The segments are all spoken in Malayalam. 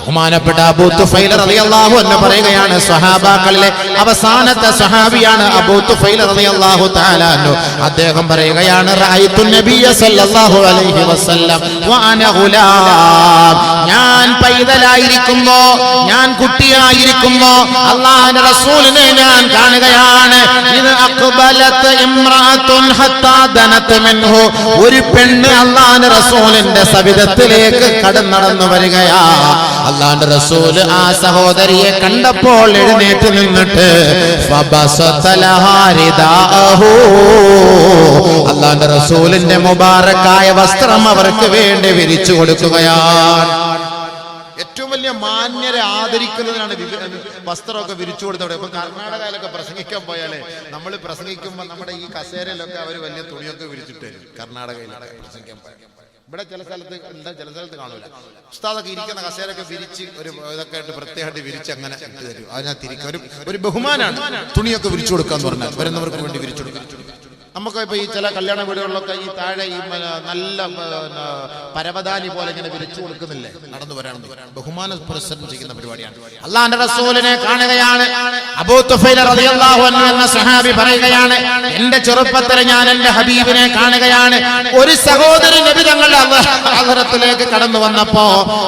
ബഹുമാനപ്പെട്ട അബൂ തുഫൈൽ റളിയല്ലാഹു അൻഹു പറയുകയാണ് സ്വഹാബാക്കളിലെ അവസാനത്തെ സ്വഹാബിയാണ് അബൂ തുഫൈൽ റളിയല്ലാഹു തആല അൻഹു. അദ്ദേഹം പറയുകയാണ് റഅയ്തു നബിയ സല്ലല്ലാഹു അലൈഹി വസല്ലം വഅന ഗുലാം. ഞാൻ പൈതലായിരിക്കുമ്പോ ഞാൻ കുട്ടിയായിരിക്കുമ്പോ അള്ളാഹിന്റെ റസൂലിനെ ഞാൻ കാണുകയാണ്. ഇത് അക്ബലത്ത് ഇമ്രാത്തുൻ മിൻഹു. ഒരു പെണ്ണ് അള്ളാഹിന്റെ റസൂലിന്റെ സവിധത്തിലേക്ക് കടന്നടന്നു വരികയാ. അള്ളാഹിന്റെ റസൂൽ ആ സഹോദരിയെ കണ്ടപ്പോൾ എഴുന്നേറ്റ് നിന്നിട്ട് അള്ളാന്റെ റസൂലിന്റെ മുബാറക്കായ വസ്ത്രം അവർക്ക് വേണ്ടി വിരിച്ചു കൊടുക്കുകയാണ്. മാന്യരെ ആദരിക്കുന്നതിനാണ് വസ്ത്രമൊക്കെ വിരിച്ചു കൊടുത്തവിടെ. ഇപ്പൊ കർണാടകയിലൊക്കെ പ്രസംഗിക്കാൻ പോയാലേ നമ്മൾ പ്രസംഗിക്കുമ്പോൾ നമ്മുടെ ഈ കസേരയിലൊക്കെ അവർ വലിയ തുണിയൊക്കെ വിരിച്ചിട്ട് കർണാടകയിൽ കർണാടകയിലൊക്കെ പ്രസംഗിക്കാൻ ഇവിടെ ചില സ്ഥലത്ത് എന്താ ചില സ്ഥലത്ത് കാണൂല. ഉസ്താദൊക്കെ ഇരിക്കുന്ന കസേരൊക്കെ വിരിച്ച് ഒരു ഇതൊക്കെ ആയിട്ട് പ്രത്യേകമായിട്ട് വിരിച്ച് അങ്ങനെ ഇട്ട് തരും. അതിനകത്ത് ഇരിക്കും. ഒരു ഒരു ബഹുമാനാണ്. തുണിയൊക്കെ വിരിച്ചു കൊടുക്കാന്ന് പറഞ്ഞാൽ വരുന്നവർക്ക് വേണ്ടി വിരിച്ചു കൊടുക്കാം. നമുക്ക് ഇപ്പൊ ഈ ചില കല്യാണ വീടുകളിലൊക്കെ ഈ താഴെ ഈ നല്ല പരവതാനി പോലെ ഇങ്ങനെ വിരിച്ചു കൊടുക്കുന്നില്ലേ? നടന്നു വരാണെന്ന് ബഹുമാന പുരസ്സരം ചെയ്യുന്ന പരിപാടിയാണ്. അള്ളാന്റെ റസൂലിനെ കാണുകയാണ്. അബൂ റളിയല്ലാഹു അൻഹു എന്ന സഹാബി പറയുകയാണ് എന്റെ ചെറുപ്പത്തിൽ ഞാൻ എന്റെ ഹബീബിനെ കാണുകയാണ്. ഒരു സഹോദരൻ നബി തങ്ങളുടെ കടന്നു വന്നപ്പോ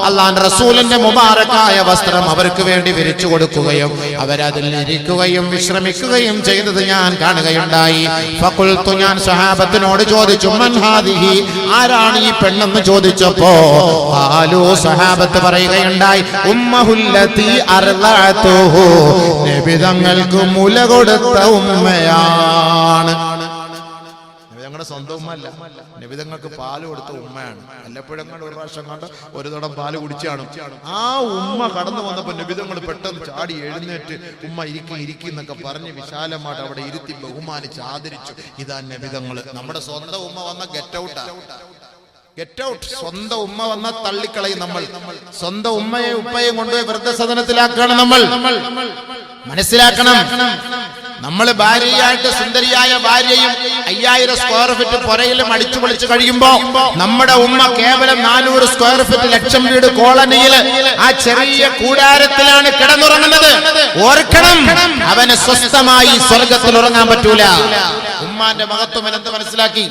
അല്ലാൻ റസൂലിന്റെ മുബാറക്കായ വസ്ത്രം അവർക്ക് വേണ്ടി വിരിച്ചു കൊടുക്കുകയും അവരതിൽ ഇരിക്കുകയും വിശ്രമിക്കുകയും ചെയ്തത് ഞാൻ കാണുകയുണ്ടായി. ഞാൻ സഹാബത്തിനോട് ചോദിച്ചു ആരാണ് ഈ പെണ്ണെന്ന് ചോദിച്ചപ്പോ? ആലോ സഹാബത്ത് പറയുകയുണ്ടായി ഉമ്മഹുല്ലത്തി അർളഅതുഹു നബി തങ്ങൾക്ക് മുല കൊടുത്ത ഉമ്മയാണ്. ഞങ്ങളുടെ സ്വന്തം ഉമ്മ അല്ല നിബിതങ്ങൾക്ക് പാൽ കൊടുത്ത ഉമ്മയാണ്. വല്ലപ്പോഴും ഒരു പ്രാവശ്യം കണ്ട് ഒരു തടം പാൽ കുടിച്ചാണ്. ആ ഉമ്മ കടന്നു വന്നപ്പോ നിബിതങ്ങൾ പെട്ടെന്ന് ചാടി എഴുന്നേറ്റ് ഉമ്മ ഇരിക്കും ഇരിക്കും എന്നൊക്കെ പറഞ്ഞ് വിശാലമായിട്ട് അവിടെ ഇരുത്തി ബഹുമാനിച്ച് ആദരിച്ചു. ഇതാ നബിതങ്ങൾ നമ്മുടെ സ്വന്തം ഉമ്മ വന്ന ഗെറ്റ് ഔട്ടാ ഗെറ്റ് ഔട്ട് സ്വന്തം ഉമ്മ വന്ന തള്ളിക്കളയും നമ്മൾ. സ്വന്തം ഉമ്മയെ ഉപ്പയും കൊണ്ടുപോയി വൃദ്ധസദനത്തിലാക്കുകയാണ് നമ്മൾ. മനസ്സിലാക്കണം. നമ്മൾ ഭാര്യയായിട്ട് സുന്ദരിയായ ഭാര്യയും അയ്യായിരം സ്ക്വയർ ഫീറ്റ് പുരയിലും അടിച്ചു പൊളിച്ചു കഴിയുമ്പോ നമ്മുടെ ഉമ്മ കേവലം നാനൂറ് സ്ക്വയർ ഫീറ്റ് ലക്ഷം വീട് കോളനിയിൽ ആ ചെറിയ കൂടാരത്തിലാണ് കിടന്നുറങ്ങുന്നത്. ഓർക്കണം. അവന് സ്വസ്ഥമായി സ്വർഗത്തിൽ ഉറങ്ങാൻ പറ്റൂല. ഉമ്മാന്റെ മഹത്വം എന്ത് മനസ്സിലാക്കി?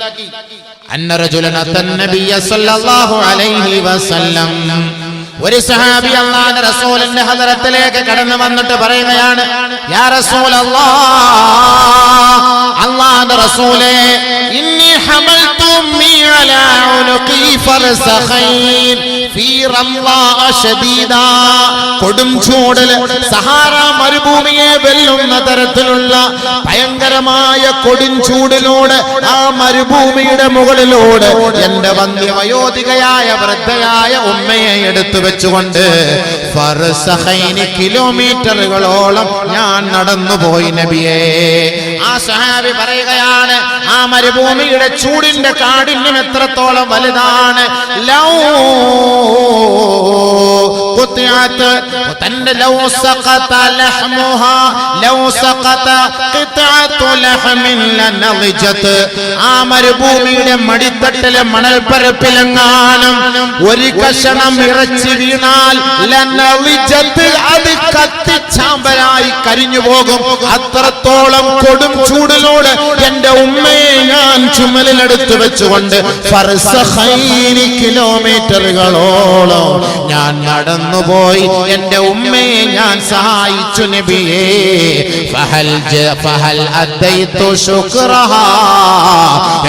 ഒരു സഹാബി അള്ളാന്റെ റസൂലിന്റെ ഹദരത്തിലേക്ക് കടന്നു വന്നിട്ട് പറയുകയാണ് യാ റസൂൽ അള്ളാന്റെ റസൂലേ ഇന്നി ഹമൽതു മി അലാ ഉനുഖി ഫർസഖൈൻ കൊടും ചൂടിൽ സഹാറ മരുഭൂമിയെ വെല്ലുന്ന തരത്തിലുള്ള ഭയങ്കരമായ കൊടും ചൂടിലൂടെ ആ മരുഭൂമിയുടെ മുകളിലൂടെ എന്റെ വന്ധ്യവയോധികയായ വൃദ്ധയായ ഉമ്മയെ എടുത്തു വെച്ചുകൊണ്ട് കിലോമീറ്ററുകളോളം ഞാൻ നടന്നു പോയി നബിയേ. ആ സഹാബി പറയുകയാണ് ആ മരുഭൂമിയുടെ ചൂടിന്റെ കാഠിന്യം എത്രത്തോളം വലുതാണ്. ലൗ തന്റെ ലൗ സഖത ലഹ്മുഹ ലൗ സഖത ഖിത്അതു ലഹ്മിൻ ലനളിജത് ആ മരുഭൂമിയുടെ മടിത്തട്ടിലെ മണൽപ്പരപ്പിലെങ്ങാനും ഒരു കഷണം ഇറച്ചി വീണാൽ ലനളിജത് അത് കത്തി ചാമ്പലായി കരിഞ്ഞു പോകും അത്രത്തോളം കൊടും ചൂടിലൂടെ എന്റെ ഉമ്മയെ ഞാൻ ചുമലിലെടുത്ത് വെച്ചുകൊണ്ട് കിലോമീറ്ററുകളോളം ഞാൻ നടന്നുപോയി. എന്റെ ഉമ്മയെ ഞാൻ സഹായിച്ചു നബിയേ. ഫഹൽ ഫഹൽ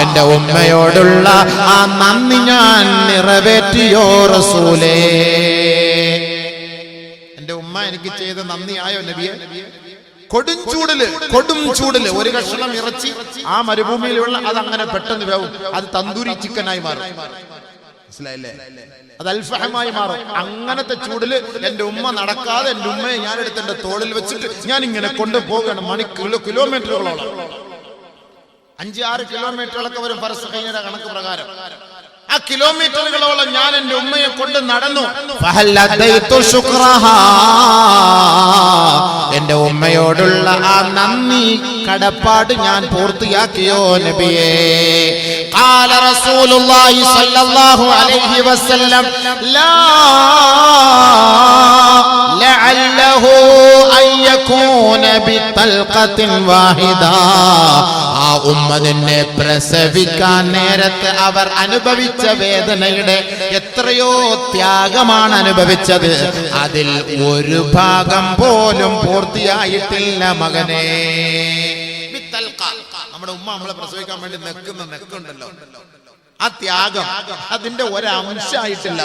എന്റെ ഉമ്മയോടുള്ള ആ നന്ദി ഞാൻ നിറവേറ്റിയോ റസൂലേ. എന്റെ ഉമ്മ എനിക്ക് ചെയ്ത നന്ദിയായോ നബിയെ? കൊടും ചൂടിൽ കൊടും ചൂടിൽ ഒരു കഷ്ണം ഇറച്ചി ആ മരുഭൂമിയിലുള്ള അത് അങ്ങനെ പെട്ടെന്ന് വേവും. അത് തന്തൂരി ചിക്കനായി മാറും. മനസ്സിലായില്ലേ? അത് അൽഫഹമായി മാറും. അങ്ങനത്തെ ചൂടിൽ എന്റെ ഉമ്മ നടക്കാതെ എന്റെ ഉമ്മയെ ഞാൻ എടുത്ത് എന്റെ തോളിൽ വെച്ചിട്ട് ഞാൻ ഇങ്ങനെ കൊണ്ടുപോവുകയാണ് മണിക്കൂർ കിലോ കിലോമീറ്ററുകളോളം. അഞ്ച് ആറ് കിലോമീറ്ററുകളൊക്കെ വരും പരസ്യ കണക്ക് പ്രകാരം. ആ കിലോമീറ്ററുകളോളം ഞാൻ എന്റെ ഉമ്മയെ കൊണ്ട് നടന്നു. എന്റെ ഉമ്മയോടുള്ള ആ നന്ദി കടപ്പാട് ഞാൻ പൂർത്തിയാക്കിയോ നബിയേ. قال رسول ഉമ്മ നിന്നെ പ്രസവിക്കാൻ നേരത്തെ അവർ അനുഭവിച്ച വേദനയുടെ എത്രയോ ത്യാഗമാണ് അനുഭവിച്ചത്. അതിൽ ഒരു ഭാഗം പോലും പൂർത്തിയായിട്ടില്ല മകനെ. നമ്മുടെ ഉമ്മ നമ്മളെ പ്രസവിക്കാൻ വേണ്ടി നിൽക്കുന്ന നെക്കുണ്ടല്ലോ ആ ത്യാഗം അതിന്റെ ഒരംശമായിട്ടില്ല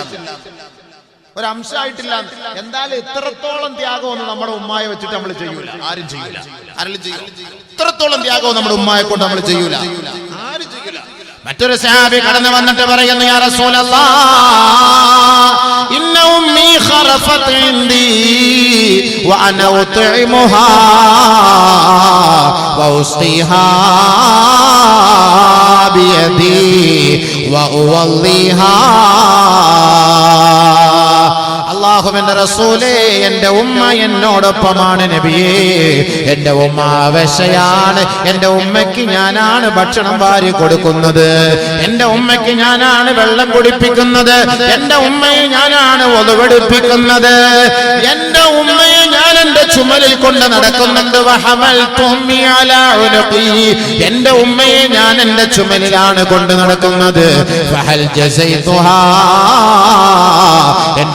ഒരംശമായിട്ടില്ല എന്തായാലും ഇത്രത്തോളം ത്യാഗമൊന്നും നമ്മുടെ ഉമ്മായ വെച്ചിട്ട് നമ്മൾ ചെയ്യൂല. ആരും ചെയ്യൂല. ആരും ചെയ്യൂല. ഇത്രത്തോളം ത്യാഗവും നമ്മുടെ ഉമ്മായെ കൊണ്ട് നമ്മൾ ചെയ്യൂല. ആരും ചെയ്യൂല. മറ്റൊരു സഹാബി കടന്നു വന്നിട്ട് പറയുന്നു യാ റസൂലല്ലാ ഇന്ന ഉമ്മി ഖറഫത് ഇൻദി വഅന ഉത്ഇമുഹാ വഉസ്ഖിഹാ ബിയദി വഉവല്ലിഹാ അള്ളാഹുവിന്റെ റസൂലേ എന്റെ ഉമ്മ എന്നോടൊപ്പമാണ് നബിയേ. എന്റെ ഉമ്മ വിശയാണ് എന്റെ ഉമ്മയ്ക്ക് ഞാനാണ് ഭക്ഷണം വാരി കൊടുക്കുന്നത്. എന്റെ ഉമ്മയ്ക്ക് ഞാനാണ് വെള്ളം കുടിപ്പിക്കുന്നത്. എന്റെ ഉമ്മയെ ഞാനാണ് ഒതുവെടുപ്പിക്കുന്നത്. എന്റെ ഉമ്മയെ ഞാൻ എന്റെ ചുമലിൽ കൊണ്ട് നടക്കുന്നുണ്ട്. എന്റെ ഉമ്മയെ ഞാൻ എന്റെ ചുമലിലാണ് കൊണ്ട് നടക്കുന്നത്. ഫഹൽ ജസൈതുഹാ.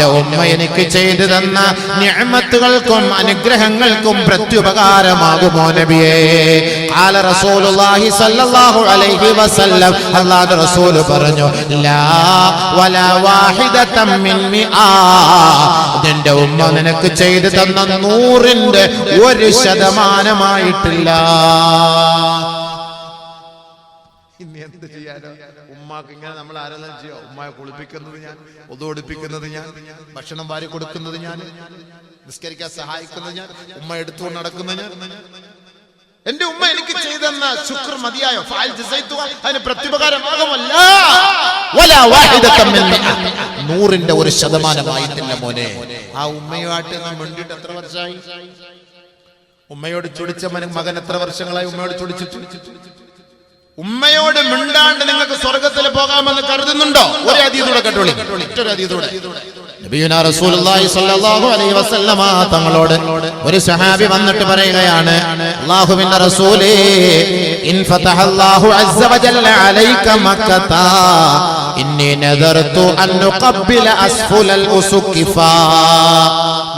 എന്റെ ഉമ്മ എനിക്ക് ചെയ്തു തന്ന നിഅമത്തുകൾക്കും അനുഗ്രഹങ്ങൾക്കും പ്രത്യുപകാരമാകുമോ നബിയേ? ആല റസൂലുള്ളാഹി സ്വല്ലല്ലാഹു അലൈഹി വസല്ലം അല്ലാഹുവിന്റെ റസൂൽ പറഞ്ഞു ലാ വലാ വാഹിദതം മിൻ മിആ. നിന്റെ ഉമ്മ നിനക്ക് ചെയ്തു തന്ന നൂറിന്റെ ഒരു ശതമാനമായിട്ടില്ല. ഇനി എന്ത് ചെയ്യാനോ? ഉമ്മാക്ക് ഇങ്ങനെ നമ്മൾ ആരാധന ചെയ്യോ. ഉമ്മയെ കുളിപ്പിക്കുന്നത് ഞാൻ ഒതുവടിപ്പിക്കുന്നത് ഞാൻ ഭക്ഷണം വാരി കൊടുക്കുന്നത് ഞാൻ നിസ്കരിക്കാൻ സഹായിക്കുന്നത് ഞാൻ ഉമ്മ എടുത്തുകൊണ്ട് നടക്കുന്നത് ഞാൻ. എന്റെ ഉമ്മ എനിക്ക് ചെയ്തെന്ന ശുക്ർ മതിയായോ? അതിന് പ്രത്യുപകാരമാകുമല്ല. നൂറിന്റെ ഒരു ശതമാനമായിട്ടില്ല മോനെ. ആ ഉമ്മയുമായിട്ട് നാം വേണ്ടിയിട്ട് എത്ര വർഷമായി? ഉമ്മയോട് ചൊടിച്ച മകൻ എത്ര വർഷങ്ങളായി ഉമ്മയോട് ചൊടിച്ചിട്ട്? ഉമ്മയോട് മിണ്ടാണ്ട് നിങ്ങൾക്ക് സ്വർഗത്തിൽ പോകാമെന്ന് കരുതുന്നുണ്ടോ? ഒരു അതീതൂടെ കേട്ടോളി. മറ്റൊരു അതീതൂടെ. തങ്ങളോട് ഒരു സഹാബി വന്നിട്ട് പറയുകയാണ് അള്ളാഹുവിന്റെ റസൂലേ ഇൻ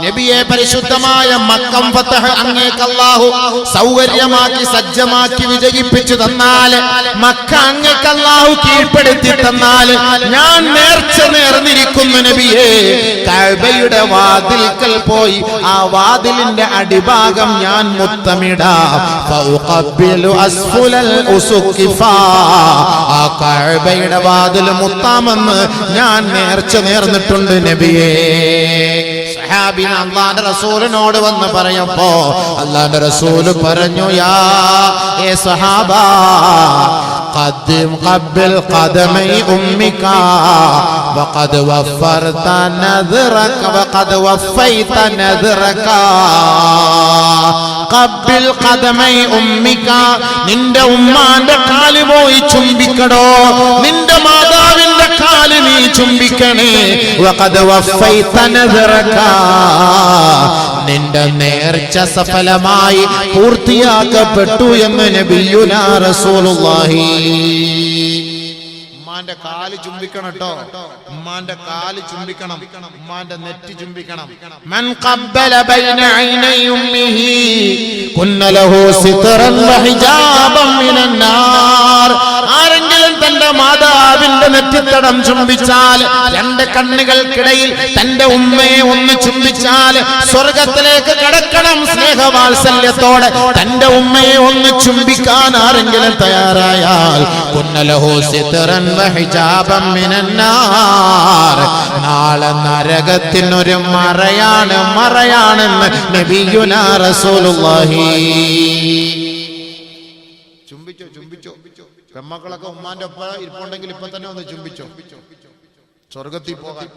നബിയെ പരിശുദ്ധമായ മക്കം ഫത്തഹ് അങ്ങേക്ക് അല്ലാഹു സൗകര്യമാക്കി സജ്ജമാക്കി വിജയിപ്പിച്ചു തന്നാൽ മക്ക അങ്ങേക്ക് അല്ലാഹു കീഴ്പ്പെടുത്തി തന്നാൽ ഞാൻ നേർച്ച നേർന്നിരിക്കുന്നു നബിയെ. കഅബയുടെ വാതിൽക്കൽ പോയി ആ വാതിലിന്റെ അടിഭാഗം ഞാൻ മുത്തമിടാം. ആ കഅബയുടെ വാതിൽ മുത്താമെന്ന് ഞാൻ നേർച്ച നേർന്നിട്ടുണ്ട് നബിയേ. സഹാബിന് അള്ളാന്റെ റസൂലിനോട് വന്ന് പറയപ്പോ അള്ളാന്റെ റസൂല് പറഞ്ഞു യാ ഏ സഹാബ قدم قبل قدمي أمك وقد وفرت نذرك وقد وفيت نذرك قبل قدمي أمك നിന്റെ ഉമ്മാന്റെ കാല് പോയി ചുംബിക്കടോ നിന്റെ മാതാവിന്റെ കാൽ നീ ചുംബിക്കണേ. നിന്റെ നേർച്ച സഫലമായി പൂർത്തിയാക്കപ്പെട്ടു എന്ന് നബിയുന റസൂലുള്ളാഹി. ഉമ്മാന്റെ കാൽ ചുംബിക്കണം കേട്ടോ ഉമ്മാന്റെ കാൽ ചുംബിക്കണം. ഉമ്മാന്റെ നെറ്റി ചുംബിക്കണം. മൻ ഖബ്ബല ബൈന ഐനൈ ഉമ്മിഹി കുന്നലഹു സിത്റൻ വഹിജാബൻ മിനന്നാർ. മാതാവിന്റെ നെറ്റിത്തടം ചുംബിച്ചാൽ രണ്ട് കണ്ണുകൾക്കിടയിൽ തന്റെ ഉമ്മയെ ഒന്ന് ചുംബിച്ചാൽ സ്വർഗത്തിലേക്ക് കടക്കണം സ്നേഹവാത്സല്യത്തോടെ തന്റെ ഉമ്മയെ ഒന്ന് ചുംബിക്കാൻ ആരെങ്കിലും തയ്യാറായാൽ നാളെ നരകത്തിനൊരു മറയാണ് മറയാണെന്ന് നബിയുനാ റസൂലുള്ളാഹി. പെമ്മക്കളൊക്കെ ഉമ്മാന്റെ ഒപ്പം ഇരിപ്പുണ്ടെങ്കിൽ ഇപ്പൊ തന്നെ ഒന്ന് ചുംബിച്ചോ? സ്വർഗത്തിൽ പോകാൻ.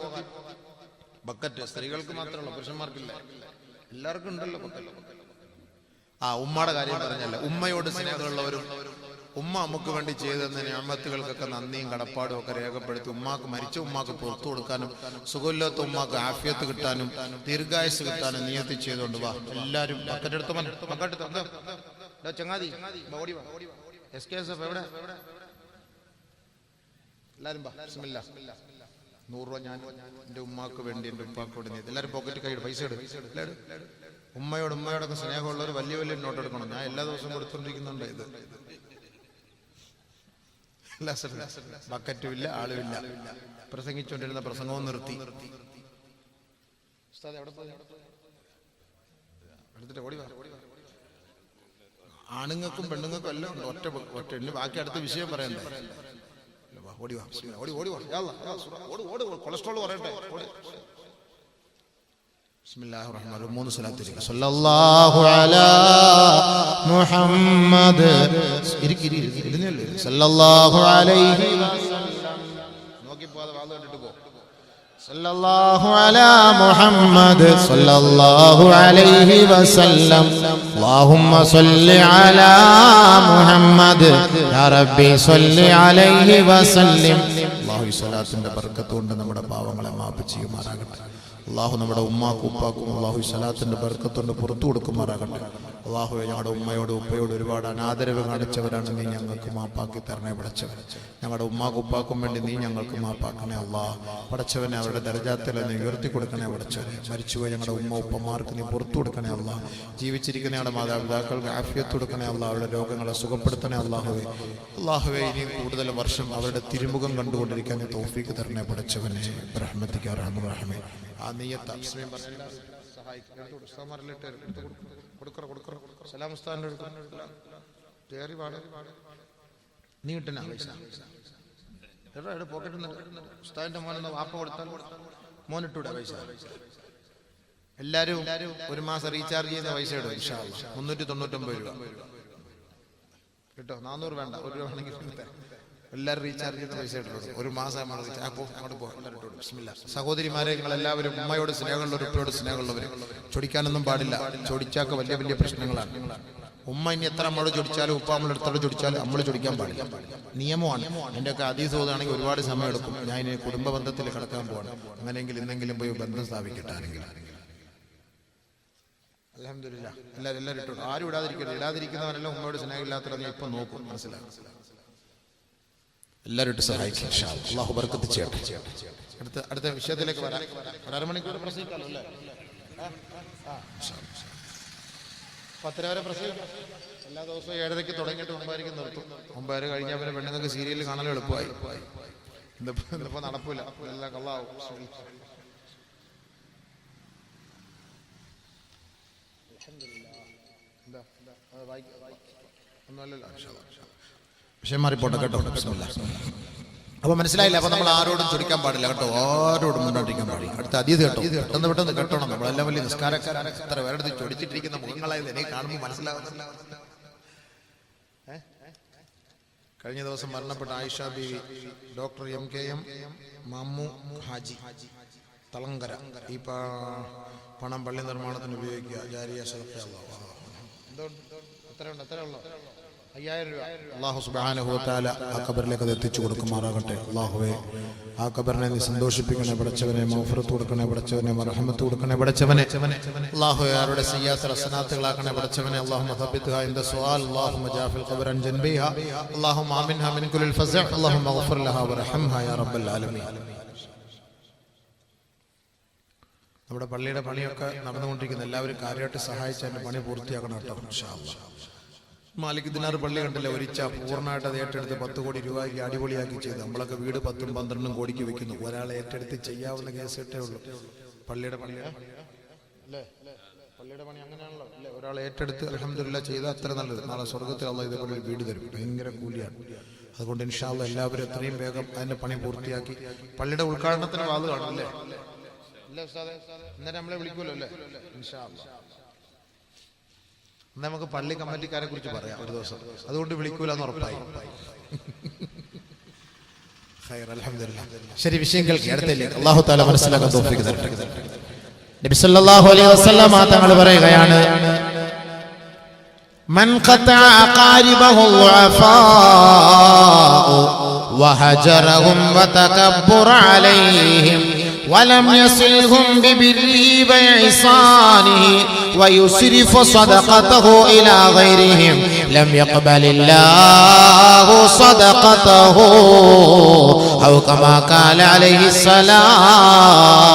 ബക്കറ്റ് സ്ത്രീകൾക്ക് മാത്രമല്ല പുരുഷന്മാർക്കില്ല. എല്ലാവർക്കും ഉണ്ടല്ലോ ആ ഉമ്മയുടെ കാര്യം പറഞ്ഞല്ല ഉമ്മയോട് സ്നേഹമുള്ളവരും ഉമ്മ നമുക്ക് വേണ്ടി ചെയ്തെന്ന ഞാമത്തുകൾക്കൊക്കെ നന്ദിയും കടപ്പാടും ഒക്കെ രേഖപ്പെടുത്തി ഉമ്മാക്ക് മരിച്ച ഉമ്മാക്ക് പുറത്തു കൊടുക്കാനും സുഖമില്ലാത്ത ഉമ്മാക്ക് ആഫിയത്ത് കിട്ടാനും ദീർഘായുസ് കിട്ടാനും നിയത്തി ചെയ്തുകൊണ്ട് വാ. ബക്കറ്റ് എടുത്ത് എന്താ? ചങ്ങാതി ഓടി വാ. എസ് കെ എസ് എഫ് എവിടെ ബിസ്മില്ലാ. നൂറ് രൂപ ഞാൻ എന്റെ ഉമ്മാക്ക് വേണ്ടി എന്റെ ഉപ്പാക്ക് വേണ്ടി പോക്കറ്റ് കൈ പൈസ എടുക്കും ഉമ്മയോട് ഉമ്മയോടൊക്കെ സ്നേഹമുള്ളവർ വലിയ വലിയ നോട്ട് എടുക്കണം. ഞാൻ എല്ലാ ദിവസവും കൊടുത്തോണ്ടിരിക്കുന്നുണ്ട് ഇത്. ബക്കറ്റും ഇല്ല ആളുമില്ല പ്രസംഗിച്ചുകൊണ്ടിരുന്ന പ്രസംഗവും നിർത്തി? എടുത്തിട്ട് ഓടി വാ. ആണുങ്ങൾക്കും പെണ്ണുങ്ങൾക്കും എല്ലാം ഉണ്ട് ഒറ്റ ഒറ്റ ബാക്കി അടുത്ത വിഷയം പറയണ്ടേ? ഓടി ഓടി ഓടി ഓടി. ഓട് കൊളസ്ട്രോൾ പറയട്ടെ. മൂന്ന് അലാ മുഹമ്മദ് സല്ലല്ലാഹു അലൈഹി വസല്ലം اللهم صل على محمد يا ربي صل عليه وسلم അല്ലാഹു ഈ സ്വലാത്തിന്റെ ബർക്കത്ത് കൊണ്ട് നമ്മുടെ പാവങ്ങളെ മാപ്പ് ചെയ്യുമാറാകട്ടെ അള്ളാഹു നമ്മുടെ ഉമ്മാക്കും ഉപ്പാക്കും അള്ളാഹു സലാത്തിന്റെ ബർക്കത്തോണ്ട് പുറത്തു കൊടുക്കുമാറാകട്ടെ. അള്ളാഹു ഞങ്ങളുടെ ഉമ്മയോട് ഉപ്പയോട് ഒരുപാട് അനാദരവ് കാണിച്ചവരാണ് നീ ഞങ്ങൾക്ക് മാപ്പാക്കി തരണേ പടച്ചവൻ. ഞങ്ങളുടെ ഉമ്മാക്കും ഉപ്പാക്കും വേണ്ടി നീ ഞങ്ങൾക്ക് മാപ്പാക്കണേ അള്ളാഹ് പടച്ചവനെ അവരുടെ ദർജാത്തിൽ നീ ഉയർത്തി കൊടുക്കണേ പടച്ചവനെ മരിച്ചുപോയി ഞങ്ങളുടെ ഉമ്മ ഉപ്പമാർക്ക് നീ പുറത്തു കൊടുക്കണേ അള്ളാഹ് ജീവിച്ചിരിക്കുന്ന ഞങ്ങളുടെ മാതാപിതാക്കൾക്ക് ആഫിയത്ത് കൊടുക്കണേ അള്ളാഹ് അവരുടെ രോഗങ്ങളെ സുഖപ്പെടുത്തണേ അള്ളാഹുവെ. അള്ളാഹുവെ ഇനി കൂടുതൽ വർഷം അവരുടെ തിരുമുഖം കണ്ടുകൊണ്ടിരിക്കാൻ തോഫിക്ക് തരണേ പടച്ചവനെ. ബ്രഹ്മത്തിക്ക് റഹ്മേ. ആ എല്ലാവരും കൊടുക്കറ. സലാം പോക്കറ്റിൽ വാപ്പ എല്ലാരും ഒരു മാസം റീചാർജ് ചെയ്യുന്ന പൈസ ഇടും ഇൻഷാ. മുന്നൂറ്റി തൊണ്ണൂറ്റൊമ്പത് രൂപ. കേട്ടോ? നാനൂറ് വേണ്ട. ഒരു രൂപ ആണെങ്കിൽ. എല്ലാവരും റീചാർജ് ചെയ്ത പൈസ ഇട്ടിട്ടുണ്ട് ഒരു മാസം സഹോദരിമാരെ നിങ്ങൾ എല്ലാവരും ഉമ്മയോട് സ്നേഹമുള്ള ഉപ്പയോട് സ്നേഹമുള്ളവർ ചൊടിക്കാനൊന്നും പാടില്ല. ചൊടിച്ചാക്ക് വലിയ വലിയ പ്രശ്നങ്ങളാണ്. ഉമ്മ ഇനി എത്ര നമ്മളോട് ചൊടിച്ചാലും ഉപ്പ നമ്മൾ എടുത്തോട് ചൊടിച്ചാലും നമ്മൾ ചൊടിക്കാൻ പാടില്ല. നിയമമാണ്. എന്റെ ഒക്കെ അതീ സോതാണെങ്കിൽ ഒരുപാട് സമയം എടുക്കും. ഞാൻ ഇനി കുടുംബ ബന്ധത്തിൽ കിടക്കാൻ പോകണം അങ്ങനെയെങ്കിൽ ഇന്നെങ്കിലും പോയി ബന്ധം സ്ഥാപിക്കട്ടെ ആരെങ്കിലും. അലഹമില്ല എല്ലാവരും എല്ലാവരും ഇട്ടു ആരും ഇടാതിരിക്കരുത്. ഇടാതിരിക്കുന്നവരെല്ലാം ഉമ്മയോട് സ്നേഹമില്ലാത്തവരെ ഇപ്പം നോക്കും. മനസ്സിലാക്കും എല്ലാവരും സഹായിക്കും അള്ളാഹു ബർക്കത്ത് ചെയ്യട്ടെ. അടുത്ത അടുത്ത വിഷയത്തിലേക്ക് വരാം. ഒരു അരമണിക്കൂർ പ്രസംഗിക്കാമല്ലോ അല്ലേ. പത്തര വരെ പ്രസംഗിക്കാം എല്ലാ ദിവസവും ഏഴരയ്ക്ക് തുടങ്ങിയിട്ട് ഒമ്പതരയ്ക്ക് നിർത്തും. ഒമ്പതര കഴിഞ്ഞാൽ പിന്നെ പെണ്ണുങ്ങൾക്ക് സീരിയൽ കാണാൻ എളുപ്പമായി. ഇന്നിപ്പോ ഇന്നിപ്പോ നടപ്പില്ല എല്ലാം കള്ളാവും. ഒന്നുമല്ലല്ലോ ഇൻഷാ അല്ലാ, ഇൻഷാ അല്ലാ. വിഷയം മാറിപ്പോട്ടെ കേട്ടോ. ബിസ്മില്ലാ. അപ്പൊ മനസ്സിലായില്ല? അപ്പൊ നമ്മൾ ആരോടും ചൊടിക്കാൻ പാടില്ല കേട്ടോ. ആരോടും മുന്നോട്ടിരിക്കാൻ പാടില്ല. അടുത്ത അതീത് കേട്ടോ. പെട്ടെന്ന് പെട്ടെന്ന് കേട്ടോ നമ്മളെല്ലാം വലിയ നിസ്കാരക്കാരാണ് എത്ര ചൊടിച്ചിട്ടിരിക്കുന്ന മുഖങ്ങളായത് എനിക്ക് കാണുമ്പോൾ മനസ്സിലാകുന്നില്ല? കഴിഞ്ഞ ദിവസം മരണപ്പെട്ട Ayisha Beevi doctor M K M Mammu Haji Thalangara. ഈ പണം പള്ളി നിർമ്മാണത്തിന് ഉപയോഗിക്കുക. ജാരിയ? എത്രയുണ്ട്? എത്ര ഉള്ളു ആ എത്തിച്ചു കൊടുക്കുമാറാകട്ടെ. അള്ളാഹുവെ ആ കബറിനെ നീ സന്തോഷിപ്പിക്കണേ പഠിച്ചവനെ മൗഫറത്ത് കൊടുക്കണേ പഠിച്ചവനെ മർഹമത്ത് കൊടുക്കണേ പഠിച്ചവനെ അള്ളാഹു ആരുടെ സിയാസ് റസനാത്തുകളാക്കണേ പഠിച്ചവനെ മിൻ യാ റബ്ബൽ ആലമീൻ. നമ്മുടെ പള്ളിയുടെ പണിയൊക്കെ നടന്നുകൊണ്ടിരിക്കുന്ന എല്ലാവരും കാര്യമായിട്ട് സഹായിച്ച് പണി പൂർത്തിയാക്കണം കേട്ടോ ഇൻഷാ മാലിക് ദിനാർ പള്ളി കണ്ടില്ല? ഒരിച്ച പൂർണമായിട്ട് അത് ഏറ്റെടുത്ത് പത്ത് കോടി രൂപയ്ക്ക് അടിപൊളിയാക്കി ചെയ്ത്. നമ്മളൊക്കെ വീട് പത്തും പന്ത്രണ്ടും കോടിക്ക് വെക്കുന്നു. ഒരാളെ ഏറ്റെടുത്ത് ചെയ്യാവുന്ന കേസ് ഇട്ടേ ഉള്ളൂ. പള്ളിയുടെ പണിയാണല്ലോ അല്ലേ? പണി അങ്ങനെയാണല്ലോ. അല്ലേ? ഏറ്റെടുത്ത് അലഹമില്ല ചെയ്താൽ അത്ര നല്ലത്. നാളെ സ്വർഗത്തിൽ അള്ള ഇതേപോലെ ഒരു വീട് തരും. ഭയങ്കര കൂലിയാണ്. അതുകൊണ്ട് ഇൻഷാല്ല എല്ലാവരും എത്രയും വേഗം അതിന്റെ പണി പൂർത്തിയാക്കി പള്ളിയുടെ ഉദ്ഘാടനത്തിന് വാത് കാണും അല്ലേ? നമ്മളെ വിളിക്കുമല്ലോ അല്ലേ? ഇൻഷാ അല്ലാ. എന്നാ നമുക്ക് പള്ളി കമ്മിറ്റിക്കാരെ കുറിച്ച് പറയാം ഒരു ദിവസം. അതുകൊണ്ട് വിളിക്കൂല എന്ന് ഉറപ്പായി ശരി വിഷയങ്ങൾ അള്ളാഹു നബി സല്ലല്ലാഹു അലൈഹി വസല്ലം പറയുകയാണ് മൻ ഖതഅ അലൈഹിം ولم يصلهم ببره وإحسانه ويسرف صدقته إلى غيرهم لم يقبل الله صدقته أو كما قال عليه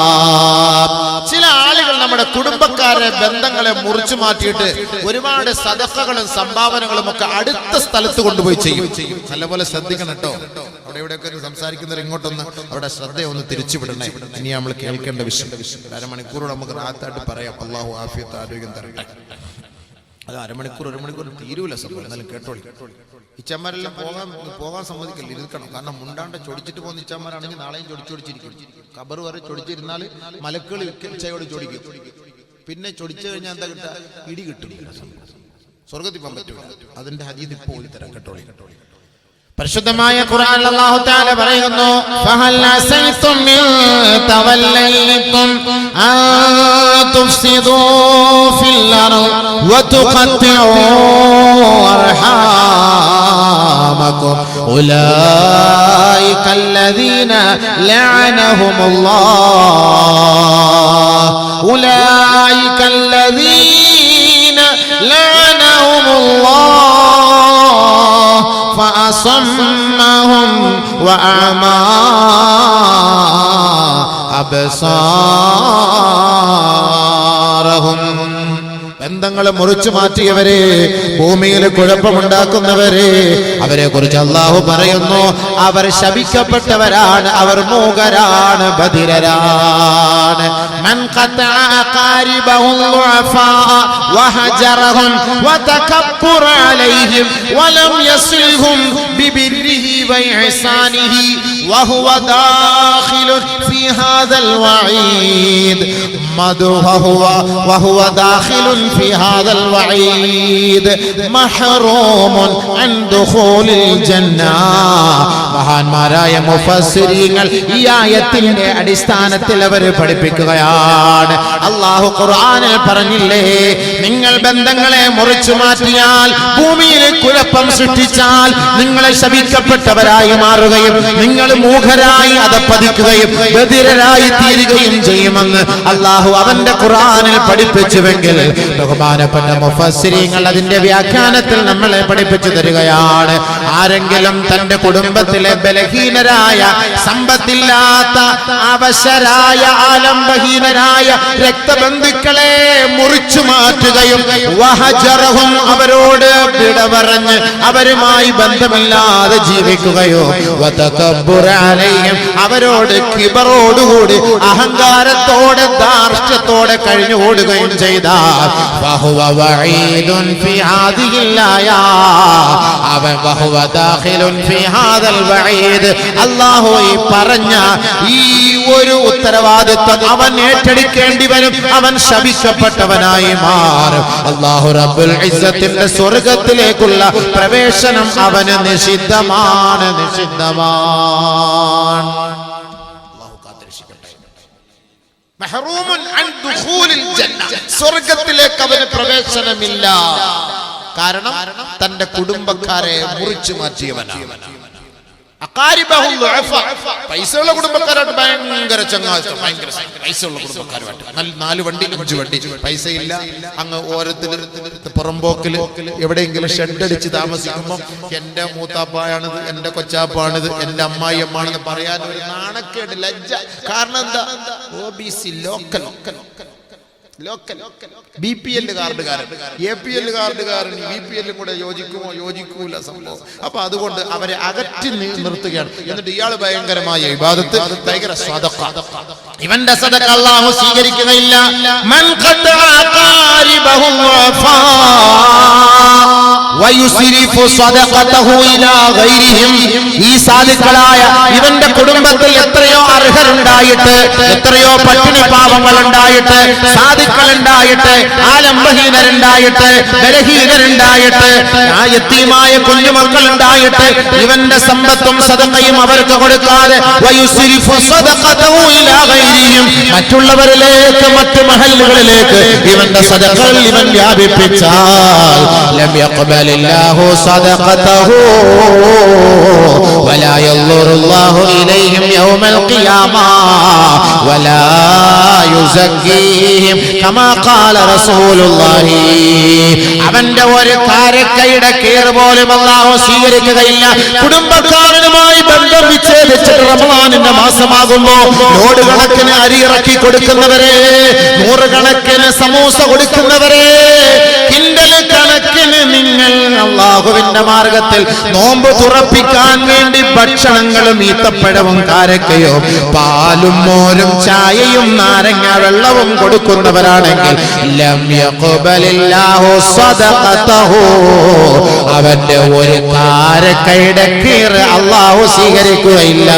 السلام ചില ആളുകൾ നമ്മുടെ കുടുംബക്കാരെ ബന്ധങ്ങളെ മുറിച്ചു മാറ്റിയിട്ട് ഒരുപാട് സദക്കകളും സംഭാവനകളും ഒക്കെ അടുത്ത സ്ഥലത്ത് കൊണ്ടുപോയി ചെയ്യും നല്ലപോലെ ശ്രദ്ധിക്കണം കേട്ടോ ഒരു സംസാരിക്കുന്നവർ ഇങ്ങോട്ടൊന്ന് അവിടെ ശ്രദ്ധയൊന്ന് തിരിച്ചുവിടണേ. ഇനി നമ്മൾ കേൾക്കേണ്ട വിഷയം. അരമണിക്കൂറോട് നമുക്ക് റാത്തായിട്ട് പറയാം. അള്ളാഹു ആഫിയത്ത് ആരോഗ്യം തരട്ടെ. അത് അരമണിക്കൂർ ഒരു മണിക്കൂർ തീരൂല സംഭവം. എന്നാലും കേട്ടോളി. ഇച്ചന്മാരെല്ലാം പോകാൻ പോകാൻ സമ്മതിക്കില്ല? ഇരിക്കണം. കാരണം മുണ്ടാണ്ട് ചൊടിച്ചിട്ട് പോകുന്ന ഇച്ചന്മാരാണെങ്കിൽ നാളെയും ചൊടിച്ചൊടിച്ചിരിക്കും കബർ വരെ ചൊടിച്ചിരുന്നാൽ മലക്കുകൾ ഇച്ചയോട് ചൊടിക്കും. പിന്നെ ചൊടിച്ചു കഴിഞ്ഞാൽ എന്താ കിട്ടുക? ഇടി കിട്ടും. സ്വർഗത്തിൽ പോകാൻ പറ്റും അതിന്റെ ഹദീദ് ഇപ്പോൾ തരാം കേട്ടോളി കേട്ടോളി. പരിശുദ്ധമായ ഖുർആൻ അല്ലാഹു തആല പറയുന്നു ഫഹൽ അസൈതും മിൻ തവല്ലൈതും അൻ തുഫ്സിദൂ ഫിൽ അർദ് വതുഖത്തു അർഹാമകും. ലഅനഹുമുല്ലാഹ്. ഉലൈക ലഅനഹുമുല്ലാഹ്. أصمهم وأعمى أبصار ബന്ധങ്ങളെ മുറിച്ചു മാറ്റിയവരെ ഭൂമിയിൽ കുഴപ്പമുണ്ടാക്കുന്നവരെ അവരെ കുറിച്ച് അള്ളാഹു പറയുന്നു അവർ ശപിക്കപ്പെട്ടവരാണ് അവർ മൂകരാണ് ബധിരരാണ്. من قطع أقاربه الضعفاء وهجرهم وتكبر عليهم ولم يصلهم ببره وإحسانه وهو داخل في هذا الوعيد وهو وهو داخل في هذا الوعيد محروم عن دخول الجنة മഹാന്മാരായ മുഫസ്സിരീങ്ങൾ ഈ ആയത്തിന്റെ അടിസ്ഥാനത്തിൽ അവർ പഠിപ്പിക്കുകയാണ് അള്ളാഹു ഖുർആനിൽ പറഞ്ഞില്ലേ നിങ്ങൾ ബന്ധങ്ങളെ മുറിച്ചു മാറ്റിയാൽ ഭൂമിയിൽ കുഴപ്പം സൃഷ്ടിച്ചാൽ നിങ്ങളെ ശപിക്കപ്പെട്ടവരായി മാറുകയും നിങ്ങൾ മൂഖരായി അതപ്പതിക്കുകയും ബധിരരായി തീരുകയും ചെയ്യുമെന്ന് അള്ളാഹു അവന്റെ ഖുറാനിൽ പഠിപ്പിച്ചുവെങ്കിൽ ബഹുമാനപ്പെട്ട മുഫസ്സിരീങ്ങൾ അതിന്റെ വ്യാഖ്യാനത്തിൽ നമ്മളെ പഠിപ്പിച്ചു തരികയാണ്. ആരെങ്കിലും തന്റെ കുടുംബത്തിലെ ബലഹീനരായ സമ്പത്തില്ലാത്ത അവശരായ ആലംബഹീനരായ രക്തബന്ധുക്കളെ മുറിച്ചു മാറ്റുകയും വഹജറഹും അവരോട് വിടപറഞ്ഞ് അവരുമായി ബന്ധമില്ലാതെ ജീവിക്കുകയോ അവരോട് കിബറോടുകൂടി അഹങ്കാരത്തോടെ ധാർഷ്ട്യത്തോടെ കഴിഞ്ഞു ഓടുകയും ചെയ്ത. പറഞ്ഞ ഈ ഒരു ഉത്തരവാദിത്വം അവൻ ഏറ്റെടുക്കേണ്ടി വരും. അവൻ ശപിക്കപ്പെട്ടവനായി മാറും. അള്ളാഹു റബ്ബുൽ ഇസ്സത്തിന്റെ സ്വർഗത്തിലേക്കുള്ള പ്രവേശനം അവന് നിഷിദ്ധമാണ് നിഷിദ്ധമാണ്. സ്വർഗത്തിലേക്ക് അവന് പ്രവേശനമില്ല കാരണം തന്റെ കുടുംബക്കാരെ മുറിച്ചു മാറ്റിയവനാണ്. പൈസയുള്ള കുടുംബക്കാരായിട്ട് ഭയങ്കര ചങ്ങാത്തം ഭയങ്കര പൈസയുള്ള കുടുംബക്കാരുമായിട്ട് നാല് വണ്ടി അഞ്ച് വണ്ടി. പൈസ ഇല്ല അങ്ങ് ഓരോരുത്തർ പുറമ്പോക്കിൽ എവിടെയെങ്കിലും ഷെഡടിച്ച് താമസിക്കുമ്പോൾ എന്റെ മൂത്താപ്പായാണിത് എന്റെ കൊച്ചാപ്പാണിത് എന്റെ അമ്മായിയമ്മാണെന്ന് പറയാൻ ഒരു നാണക്കേട് ലജ്ജ. കാരണം എന്താ? O B C local local B P L കാർഡുകാരൻ. A P L കാർഡുകാരൻ. ബി പി എല്ലും കൂടെ യോജിക്കുമോ? യോജിക്കൂല സംഭവം. അപ്പൊ അതുകൊണ്ട് അവരെ അകറ്റി നിർത്തുകയാണ്. എന്നിട്ട് ഇയാൾ ഭയങ്കരമായ ഇബാദത്ത് ഭയങ്കര ഇവന്റെ സദക്ക അള്ളാഹു സ്വീകരിക്കുകയില്ല ഈ സാധുക്കളായ ഇവന്റെ കുടുംബത്തിൽ എത്രയോ അർഹരുണ്ടായിട്ട് എത്രയോ പട്ടിണി പാവങ്ങൾ ഉണ്ടായിട്ട് സാധുക്കൾ ഉണ്ടായിട്ട് ആലംബഹീനരുണ്ടായിട്ട് ബലഹീനരുണ്ടായിട്ട് ആ കുഞ്ഞുമക്കൾ ഉണ്ടായിട്ട് ഇവന്റെ സമ്പത്തും സദക്കയും അവർക്ക് കൊടുക്കാതെ മറ്റുള്ളവരിലേക്ക് മറ്റു മഹല്ലുകളിലേക്ക് ഇവന്റെ സദഖകൾ ഇവൻ വ്യാപിപ്പിച്ചാൽ ലം ولا സദഖതഹു വലാ إليهم ഇലൈഹിം യൗമൽ ഖിയാമ വലാ യുസക്കീഹിം കമാ ഖാല റസൂലുല്ലാഹി അവന്റെ ഒരു കാരക്കയുടെ കേർ പോലും അല്ലാഹു സ്വീകരിക്കുകയില്ല. കുടുംബക്കാരനുമായി ബന്ധം വിച്ഛേദിച്ചിട്ട് റമളാനിന്റെ മാസമാകുമ്പോ ലോഡ് കണക്കിന് അരി ഇറക്കി കൊടുക്കുന്നവരെ നൂറുകണക്കിന് സമൂസ കൊടുക്കുന്നവരെ കിണ്ടൽ കണക്കിന് നിങ്ങൾ അള്ളാഹുവിന്റെ മാർഗത്തിൽ. നോമ്പ് തുറപ്പിക്കാൻ വേണ്ടി ഭക്ഷണങ്ങളും ഈത്തപ്പഴവും കാരക്കയോ പാലും മോരും ചായയും നാരങ്ങ വെള്ളവും കൊടുക്കുന്നവരാണെങ്കിൽ അവന്റെ ഒരു കാരക്കയുടെ കീറ് അള്ളാഹു സ്വീകരിക്കുകയില്ല.